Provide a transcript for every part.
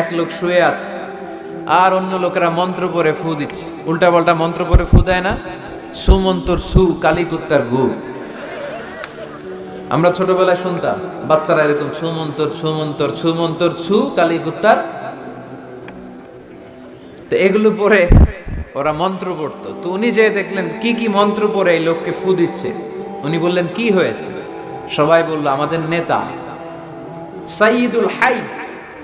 এক লোক শুয়ে আছে, আর অন্য লোকেরা মন্ত্র পরে ফু দিচ্ছে। উল্টা পাল্টা মন্ত্র পরে ফু দেয় না। সুমন্তর সু, কালিকুত্তার গু। আমরা ছোটবেলায় শুনতাম, বাচ্চারা এরকম ছুমন্তর ছুমন্তর ছুমন্তর ছু কালিকুত্তার তো এগুলো পরে ওরা মন্ত্র পড়তো। তো উনি যে দেখলেন, কি কি মন্ত্র পড়ে এই লোককে ফু দিচ্ছে? উনি বললেন, কি হয়েছে? সবাই বলল, আমাদের নেতা সাইদুল হাই।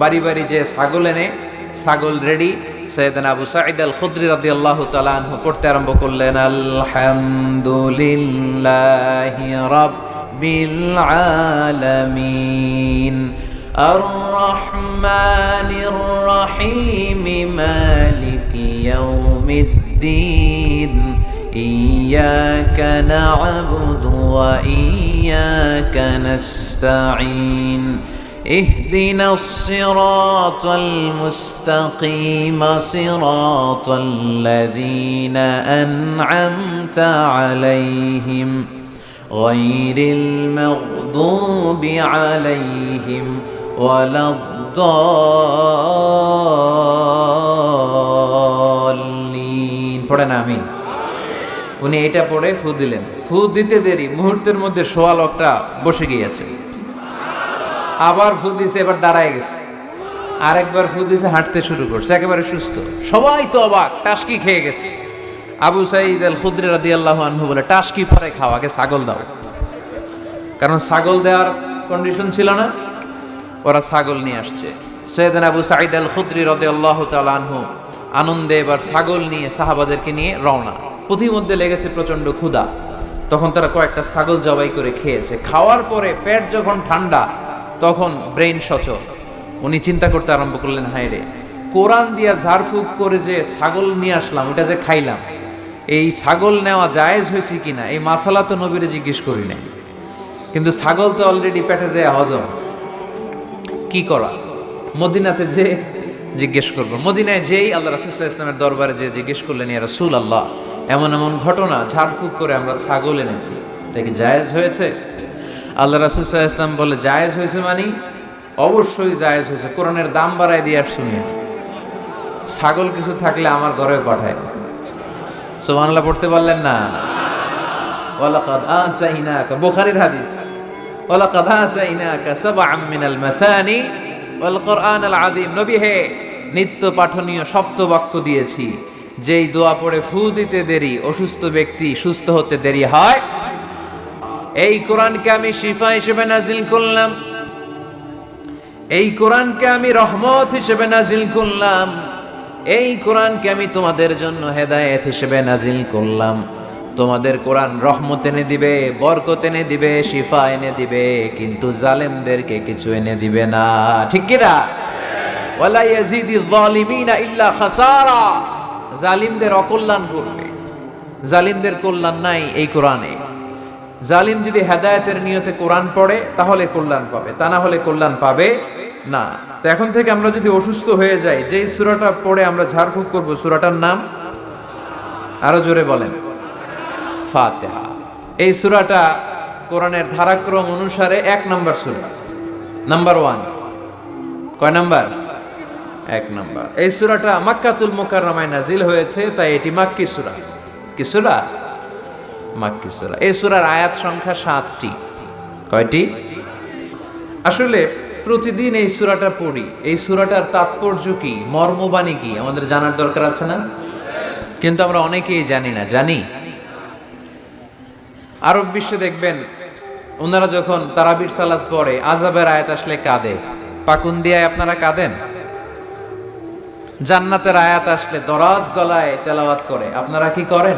বাড়ি বাড়ি যে ছাগল এনে ছাগল রেডি সৈয়দান আবু সাঈদ আল খুদরি রাদিয়াল্লাহু তাআলা আনহু পড়তে আরম্ভ করলেন আলহামদুলিল্লাহি রাব্বিল আলামিন الرحمن الرحيم مالك يوم الدين إياك نعبد وإياك نستعين اهدنا الصراط المستقيم صراط الذين أنعمت عليهم غير المغضوب عليهم ولا الضالين পড়েন আমিন উনি এটা পড়ে ফু দিলেন ফু দিতে দেরি মুহূর্তের মধ্যে সোয়া লোকটা বসে গিয়েছে আবার ফু দিছে, এবার দাঁড়ায় গেছে। আরেকবার ফু দিছে, হাঁটতে শুরু করছে, একেবারে সুস্থ। সবাই তো অবাক, টাসকি খেয়ে গেছে। আবু সাইদ আল খুদ্রি রাদি আল্লাহ আনহু বলে, টাসকি পরে খাও, আগে ছাগল দাও। কারণ ছাগল দেওয়ার কন্ডিশন ছিল না, ওরা ছাগল নিয়ে আসছে। সৈয়দান আবু সাইদ আল খুদ্রি রদে আল্লাহ আনহু আনন্দে এবার ছাগল নিয়ে, সাহাবাদেরকে নিয়ে রওনা। মধ্যে লেগেছে প্রচণ্ড ক্ষুধা। তখন তারা কয়েকটা ছাগল জবাই করে খেয়েছে। খাওয়ার পরে পেট যখন ঠান্ডা তখন ব্রেইন সচল। উনি চিন্তা করতে আরম্ভ করলেন, হায় রে, কোরআন দিয়া ঝাড়ফুঁক করে যে ছাগল নিয়ে আসলাম, ওটা যে খাইলাম, এই ছাগল নেওয়া জায়েজ হয়েছে কিনা, এই মাসালা তো নবীরে জিজ্ঞেস করি নাই। কিন্তু ছাগল তো অলরেডি পেটে যায় হজম। কি করা? মদিনাতে যে জিজ্ঞেস করব। মদিনায় যেই আল্লাহ রাসুল্লাহ ইসলামের দরবারে যে জিজ্ঞেস করলেন, ইয়া রাসুল আল্লাহ এমন এমন ঘটনা, ঝাড়ফুঁক করে আমরা ছাগল এনেছি, এটা কি জায়েজ হয়েছে? আল্লাহ রাসুল্লাহ ইসলাম বলে, জায়েজ হয়েছে মানে? অবশ্যই জায়েজ হয়েছে। কোরআনের দাম বাড়ায় দিয়ে আর শুনি ছাগল কিছু থাকলে আমার ঘরে পাঠায়। সোমানলা পড়তে পারলেন না? হাদিস। নিত্য পাঠনীয় দিয়েছি। যেই দোয়া পড়ে ফু দিতে দেরি, অসুস্থ ব্যক্তি সুস্থ হতে দেরি হয় এই কোরআনকে আমি শিফা হিসেবে নাজিল করলাম। এই কোরআনকে আমি রহমত হিসেবে নাজিল করলাম। এই কোরআনকে আমি তোমাদের জন্য হেদায়েত হিসেবে নাজিল করলাম। তোমাদের কোরআন রহমত এনে দিবে, বরকত এনে দিবে, শিফা এনে দিবে, কিন্তু জালেমদেরকে কিছু এনে দিবে না। ঠিক কিনা জালিমদের অকল্যাণ করবে জালিমদের কল্যাণ নাই এই কোরআনে। জালিম যদি হেদায়তের নিয়তে কোরআন পড়ে, তাহলে কল্যাণ পাবে। তা না হলে কল্যাণ পাবে না। তো এখন থেকে আমরা যদি অসুস্থ হয়ে যাই, যেই সুরাটা পড়ে আমরা ঝাড়ফুঁক করব, সুরাটার নাম? আরও জোরে বলেন। ফাতেহা। এই সুরাটা কোরআনের ধারাক্রম অনুসারে এক নাম্বার সুরা। Number one. কয় নাম্বার? এক নাম্বার। এই সুরাটা মাক্কাতুল মুকাররমায় নাজিল হয়েছে, তাই এটি মাক্কি সুরা। কি সুরা? মাক্কি সুরা? এই সুরার আয়াত সংখ্যা সাতটি। কয়টি? আসলে প্রতিদিন এই সুরাটা পড়ি। এই সুরাটার তাৎপর্য কি? মর্মবাণী কি? আমাদের জানার দরকার আছে না? কিন্তু আমরা অনেকেই জানি না, জানি। আরব বিশ্বে দেখবেন, ওনারা যখন তারাবির সালাদ পড়ে আজাবের আয়াত আসলে কাঁদে। পাকুন দিয়ে আপনারা কাঁদেন? জান্নাতের আয়াত আসলে দরাজ গলায় তেলাওয়াত করে। আপনারা কি করেন?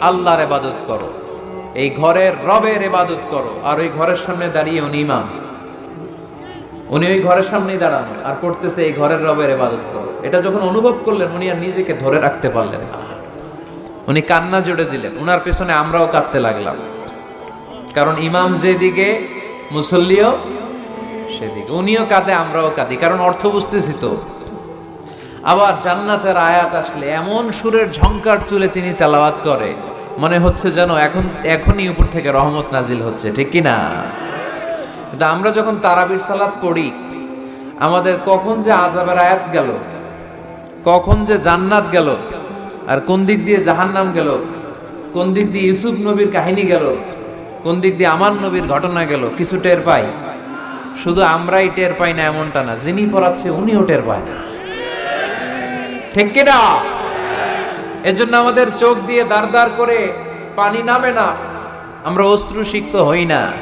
আল্লাহর এবাদত করো। এই ঘরের রবের এবাদত করো। আর ওই ঘরের সামনে দাঁড়িয়ে উনি ইমাম। উনি ওই ঘরের সামনেই দাঁড়ানো আর করতেছে এই ঘরের রবের ইবাদত করো। এটা যখন অনুভব করলেন, উনি আর নিজেকে ধরে রাখতে পারলেন না। উনি কান্না জুড়ে দিলেন। উনার পেছনে আমরাও কাঁদতে লাগলাম। কারণ ইমাম যেদিকে, মুসল্লিও সেদিকে। উনিও কাঁদে, আমরাও কাঁদি। কারণ অর্থ বুঝতেছি তো। আবার জান্নাতের আয়াত আসলে এমন সুরের ঝংকার তুলে তিনি তেলাওয়াত করে। মনে হচ্ছে যেন এখন, এখনই উপর থেকে রহমত নাজিল হচ্ছে, ঠিক কি না কিন্তু আমরা যখন তারাবির সালাত পড়ি, আমাদের কখন যে আজাবের আয়াত গেল, কখন যে জান্নাত গেল, আর কোন দিক দিয়ে জাহান্নাম গেল, কোন দিক দিয়ে ইউসুফ নবীর কাহিনী গেল, কোন দিক দিয়ে আমার নবীর ঘটনা গেল, কিছু টের পাই? শুধু আমরাই টের পাই না এমনটা না, যিনি পড়াচ্ছে উনিও টের পায় না। ঠিক কিনা এজন্য আমাদের চোখ দিয়ে দাঁড় দাঁড় করে পানি নামে না। আমরা অস্ত্র সিক্ত হই না।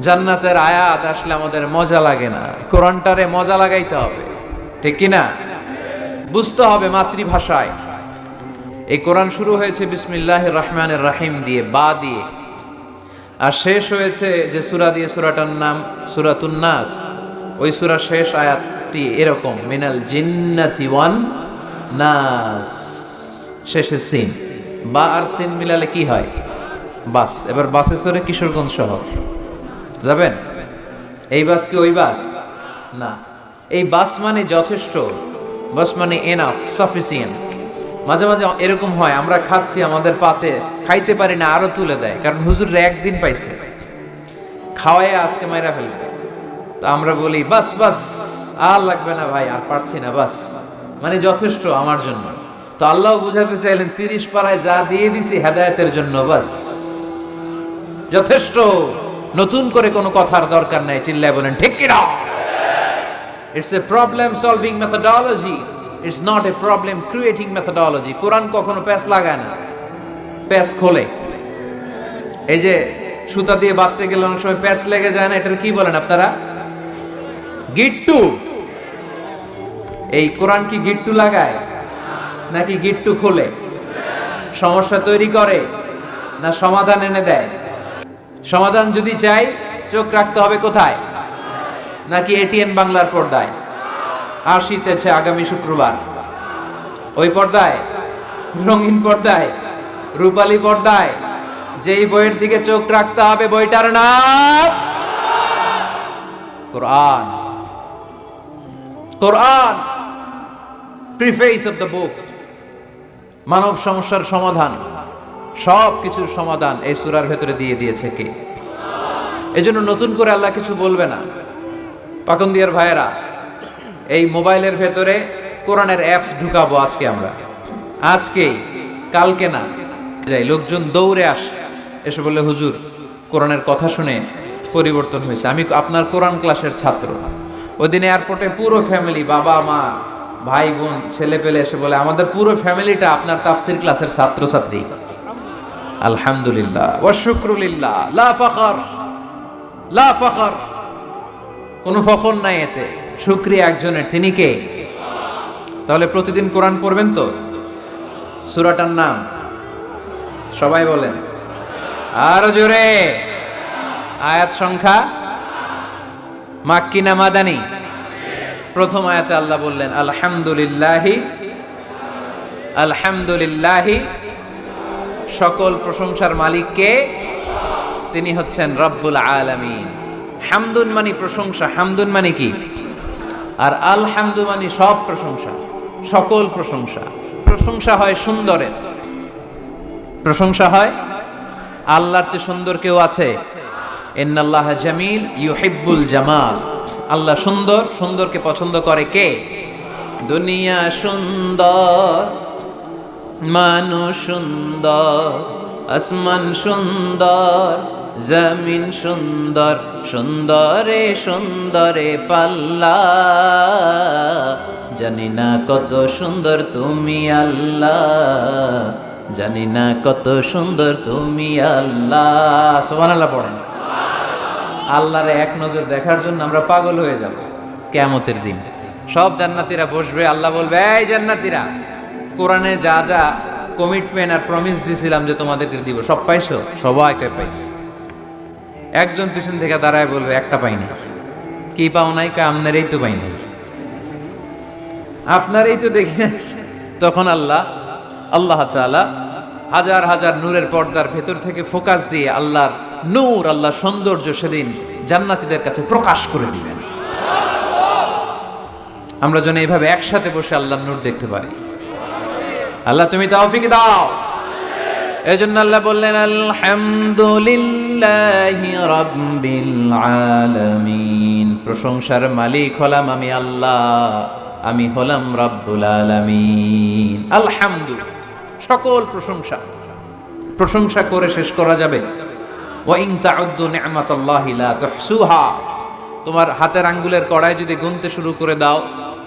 জান্নাতের আয়াত আসলে আমাদের মজা লাগে না। কোরআনটারে মজা লাগাইতে হবে। ঠিক কিনা বুঝতে হবে মাতৃভাষায়। এই কোরআন শুরু হয়েছে বিসমিল্লাহ রহমানের রাহিম দিয়ে, বা দিয়ে। আর শেষ হয়েছে যে সুরা দিয়ে সুরাটার নাম সুরাতুন্নাস ওই সুরা শেষ আয়াতটি এরকম, মিনাল জিন্নাতি ওয়ান নাস। শেষে সিন। বা আর সিন মিলালে কি হয়? বাস। এবার বাসে চড়ে কিশোরগঞ্জ শহর। যাবেন? এই বাস কি ওই বাস? না। এই বাস মানে যথেষ্ট। বাস মানে এনাফ সাফিসিয়েন্ট মাঝে মাঝে এরকম হয়, আমরা খাচ্ছি, আমাদের পাতে খাইতে পারি না, আরও তুলে দেয়। কারণ হুজুর একদিন পাইছে। খাওয়াই আজকে মাইরা ফেলবে। তো আমরা বলি, বাস বাস। আর লাগবে না ভাই, আর পারছি না, বাস। মানে যথেষ্ট আমার জন্য। তো আল্লাহ বুঝাতে চাইলেন, তিরিশ পাড়ায় যা দিয়ে দিছি হেদায়তের জন্য, বাস। যথেষ্ট। নতুন করে কোনো কথার দরকার নাই, চিল্লায় বলেন, ঠিক কিনা? It's a problem solving methodology it's not a problem creating methodology কোরআন কখনো প্যাচ লাগায় না। প্যাচ খোলে। এই যে সুতা দিয়ে বাঁধতে গেলে অনেক সময় প্যাচ লেগে যায় না, এটার কি বলেন আপনারা? গিট্টু? এই কোরআন কি গিট্টু লাগায়? নাকি গিট্টু খোলে? সমস্যা তৈরি করে না সমাধান এনে দেয়? সমাধান যদি চাই, চোখ রাখতে হবে কোথায়? নাকি এটিএন বাংলার পর্দায়? আসিতেছে আগামী শুক্রবার। ওই পর্দায়? রঙিন পর্দায়? রূপালী পর্দায়? যেই বইয়ের দিকে চোখ রাখতে হবে বইটার নাম কোরআন। কোরআন প্রিফেস অফ দ্য বুক মানব সমস্যার সমাধান, সব কিছুর সমাধান এই সুরার ভেতরে দিয়ে দিয়েছে কে? এজন্য নতুন করে আল্লাহ কিছু বলবে না। পাকন দিয়ার ভাইয়েরা, এই মোবাইলের ভেতরে কোরআনের অ্যাপস ঢুকাবো আজকে আমরা। আজকেই কালকে না, যাই, লোকজন দৌড়ে আসে। এসে বলে হুজুর, কোরআনের কথা শুনে পরিবর্তন হয়েছে। আমি আপনার কোরআন ক্লাসের ছাত্র। ওই এয়ারপোর্টে পুরো ফ্যামিলি, বাবা, মা, ভাই, বোন, ছেলে পেলে এসে বলে, আমাদের পুরো ফ্যামিলিটা আপনার তাফসির ক্লাসের ছাত্রছাত্রী। আলহামদুলিল্লাহ। ওয়াশুক্রুলিল্লাহ লা ফখর। লা ফখর। কোনো ফখর নাই এতে। শুক্রিয়া একজনের। তিনি কে? তাহলে প্রতিদিন কোরআন পড়বেন তো? সুরাটার নাম? সবাই বলেন। আরও জোরে। আয়াত সংখ্যা? মাক্কি না মাদানি? প্রথম আয়াতে আল্লাহ বললেন, আলহামদুলিল্লাহি আলহামদুলিল্লাহি, সকল প্রশংসার মালিককে তিনি হচ্ছেন রব্বুল আলামিন। হামদুন মানি প্রশংসা, হামদুন মানি কি? আর আল হামদু মানি সব প্রশংসা, সকল প্রশংসা। প্রশংসা হয় সুন্দরের। প্রশংসা হয় আল্লাহর চেয়ে সুন্দর কেউ আছে? ইন্নাল্লাহ জামিল ইউহিব্বুল জামাল। আল্লাহ সুন্দর, সুন্দরকে পছন্দ করে কে? দুনিয়া সুন্দর, মানুষ সুন্দর, আসমান সুন্দর, জমিন সুন্দর, সুন্দরে সুন্দরে পাল্লা। জানি না কত সুন্দর তুমি আল্লাহ, জানি না কত সুন্দর তুমি আল্লাহ। সোমান আল্লাহ পড়েন। আল্লাহরে এক নজর দেখার জন্য আমরা পাগল হয়ে যাব কেয়ামতের দিন। সব জান্নাতীরা বসবে, আল্লাহ বলবে, এই জান্নাতীরা, কোরআনে যা যা কমিটমেন্ট আর প্রমিস দিছিলাম যে তোমাদেরকে দিব, সব পাইছো? সবাই সবাইকে পাইছি। একজন পিছন থেকে দাঁড়ায় বলবে, একটা পাই নাই। কি পাও নাই? কা আপনারই তো পাই নাই। আপনারই তো দেখি না তখন আল্লাহ আল্লাহ চালা হাজার হাজার নূরের পর্দার ভেতর থেকে ফোকাস দিয়ে আল্লাহর নূর আল্লাহ সৌন্দর্য সেদিন জান্নাতীদের কাছে প্রকাশ করে দিবেন। আমরা যেন এইভাবে একসাথে বসে আল্লাহ নূর দেখতে পারি। আল্লাহ তুমি তাওফিক দাও। এজন্য আল্লাহ বললেন, আলহামদুলিল্লাহি রাব্বিল আলামিন। প্রশংসার মালিক হলাম আমি আল্লাহ, আমি হলাম রব্বুল আলামিন। আলহামদু সকল প্রশংসা। প্রশংসা করে শেষ করা যাবে। তোমার হাতের আঙ্গুলের কড়াই যদি গুনতে শুরু করে দাও,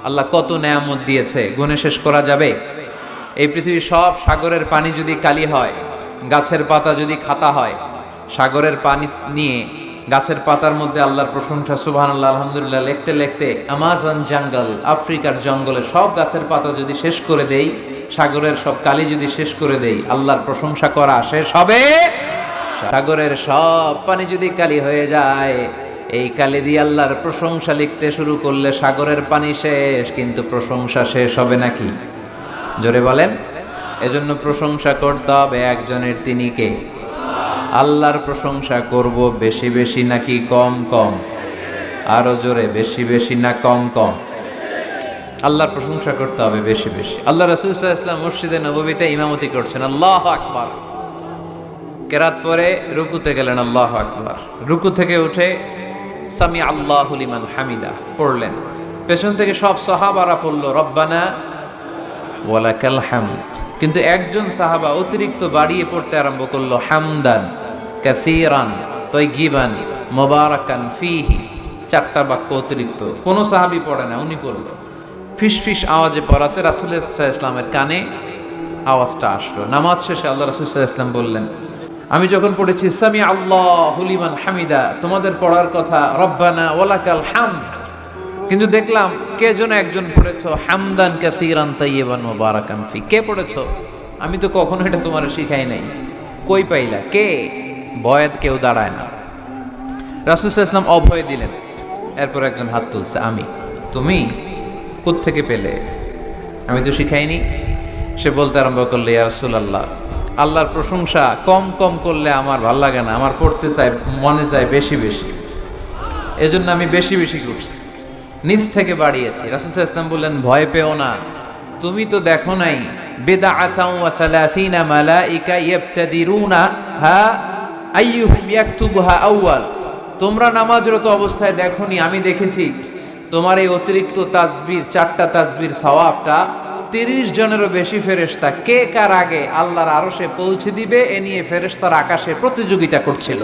আল্লাহ কত নেয়ামত দিয়েছে, গুনে শেষ করা যাবে। এই পৃথিবীর সব সাগরের পানি যদি কালি হয়, গাছের পাতা যদি খাতা হয়, সাগরের পানি নিয়ে গাছের পাতার মধ্যে আল্লাহর প্রশংসা সুবহান আল্লাহ আলহামদুলিল্লাহ, লিখতে লেখতে আমাজন জঙ্গল, আফ্রিকার জঙ্গলের সব গাছের পাতা যদি শেষ করে দেই, সাগরের সব কালি যদি শেষ করে দেই, আল্লাহর প্রশংসা করা শেষ হবে। সাগরের সব পানি যদি কালি হয়ে যায়, এই কালি দিয়ে আল্লাহর প্রশংসা লিখতে শুরু করলে সাগরের পানি শেষ, কিন্তু প্রশংসা শেষ হবে নাকি? জোরে বলেন। এজন্য প্রশংসা করতে হবে একজনের তিনি কে? আল্লাহর প্রশংসা করব বেশি বেশি নাকি কম কম? আরও জোরে, বেশি বেশি না কম কম? আল্লাহর প্রশংসা করতে হবে বেশি বেশি। আল্লাহ রসুল ইসলাম মসজিদে নবীতে ইমামতি করছেন। আল্লাহ আকবার। কেরাত পরে রুকুতে গেলেন, আল্লাহ আকবার। রুকু থেকে উঠে সামি আল্লাহ লিমান হামিদা পড়লেন। পেছন থেকে সব সাহাবারা পড়ল, রব্বানা ওয়ালাকাল হামদ। কিন্তু একজন সাহাবা অতিরিক্ত বাড়িয়ে পড়তে আরম্ভ করল, হামদান কাসিরান তৈগিবান মোবারাকান ফিহি। চারটা বাক্য অতিরিক্ত। কোনো সাহাবি পড়ে না, উনি পড়ল। ফিস ফিস আওয়াজে পড়াতে রাসুল ইসলামের কানে আওয়াজটা আসলো। নামাজ শেষে আল্লাহ রাসুল ইসলাম বললেন আমি যখন পড়েছি সামি আল্লাহ হুলিমান হামিদা তোমাদের পড়ার কথা, রব্বানা ওলাকাল হাম কিন্তু দেখলাম, কে যেন একজন পড়েছ, হামদান কাসিরান তাইয়্যিবান মুবারাকান ফি, কে পড়েছ? আমি তো কখনো এটা তোমার শিখাই নাই। কই পাইলা? কে? বয়াত কেউ দাঁড়ায় না। রাসুল ইসলাম অভয় দিলেন। এরপর একজন হাত তুলছে, আমি? তুমি? থেকে পেলে? আমি তো শিখাইনি। সে বলতে আরম্ভ করলে, ইয়া রাসূল আল্লাহ আল্লাহর প্রশংসা কম কম করলে আমার ভালো লাগে না, আমার পড়তে চাই, মনে চায় বেশি বেশি। এজন্য আমি বেশি বেশি করছি। নিজ থেকে বাড়িয়েছি। রাসুল ইসলাম বললেন, ভয় পেও না। তুমি তো দেখো নাই বেদা আচাউ সালাসিনা মালাইকা ইয়াবতাদিরুনা হা আইয়ুহুম ইয়াকতুবুহা আউয়াল। তোমরা নামাজরত অবস্থায় দেখোনি, আমি দেখেছি। তোমার এই অতিরিক্ত তাজবির, চারটা তাজবির সওয়াবটা তিরিশ জনেরও বেশি ফেরেস্তা কে কার আগে আল্লাহর আরও সে পৌঁছে দিবে এ নিয়ে ফেরেস্তার আকাশে প্রতিযোগিতা করছিল।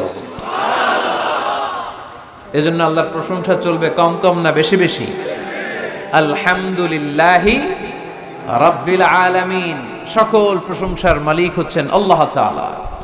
এজন্য আল্লাহর প্রশংসা চলবে কম কম না বেশি বেশি। আলহামদুলিল্লাহি রব্বিল আলামিন। সকল প্রশংসার মালিক হচ্ছেন আল্লাহ তাআলা।